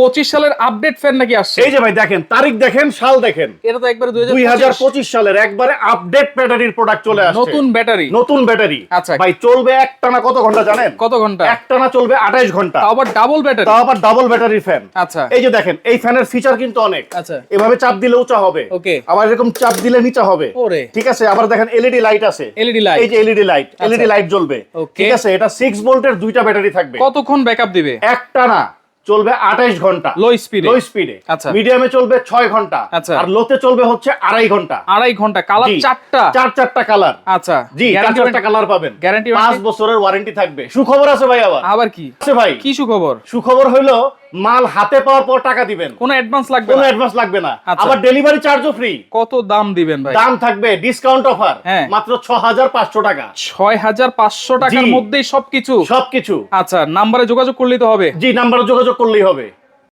পঁচিশ সালের update fan নাকি আসছে? এই যে ভাই দেখেন তারিখ দেখেন সাল দেখেন। এটা তো একবারে দুই হাজার পঁচিশ। সালের একবারে আপডেট ব্যাটারির প্রোডাক্ট চলে আসছে। নতুন ব্যাটারি নতুন ব্যাটারি আচ্ছা। ভাই চলবে একটানা কত ঘণ্টা জানেন? কত ঘণ্টা? একটানা চলবে আঠাইশ ঘণ্টা। আবার ডাবল ব্যাটারি তাও আবার ডাবল ব্যাটারি ফ্যান আচ্ছা। এই যে দেখেন এই ফ্যানের ফিচার কিন্তু অনেক। আচ্ছা। এভাবে চাপ দিলে উঁচা হবে। ওকে। আবার এরকম চাপ দিলে নিচা হবে। ওরে। ঠিক আছে আবার দেখেন এলইডি লাইট আছে। এলইডি লাইট এই যে এলইডি লাইট এলইডি লাইট জ্বলবে. ঠিক আছে এটা সিক্স ভোল্টের দুইটা ব্যাটারি থাকবে। কতক্ষণ ব্যাকআপ দিবে? একটানা। চলবে আঠাইশ ঘণ্টা। লো স্পিডে লো স্পিডে আচ্ছা। মিডিয়ামে চলবে ছয় ঘণ্টা। আচ্ছা। আর লোতে চলবে হচ্ছে আড়াই ঘণ্টা। আড়াই ঘণ্টা। কালার চারটা। চার চারটা কালার আচ্ছা। জি চার চারটা কালার পাবেন। গ্যারান্টি পাঁচ বছরের ওয়ারেন্টি থাকবে। সুখবর আছে ভাই আবার। আবার কি? আছে ভাই। কি সুখবর? সুখবর হলো মাল হাতে পাওয়ার পর টাকা দিবেন। কোনো অ্যাডভান্স লাগবে কোনো অ্যাডভান্স লাগবে না। আচ্ছা। আবার ডেলিভারি চার্জও ফ্রি কত দাম দিবেন ভাই? দাম থাকবে ডিসকাউন্ট অফার হ্যাঁ। মাত্র ছ হাজার পাঁচশো টাকা। ছয় হাজার পাঁচশো টাকার মধ্যেই সবকিছু? সবকিছু। আচ্ছা নম্বরে যোগাযোগ করলেই তো হবে। জি নম্বরে যোগাযোগ করলেই হবে।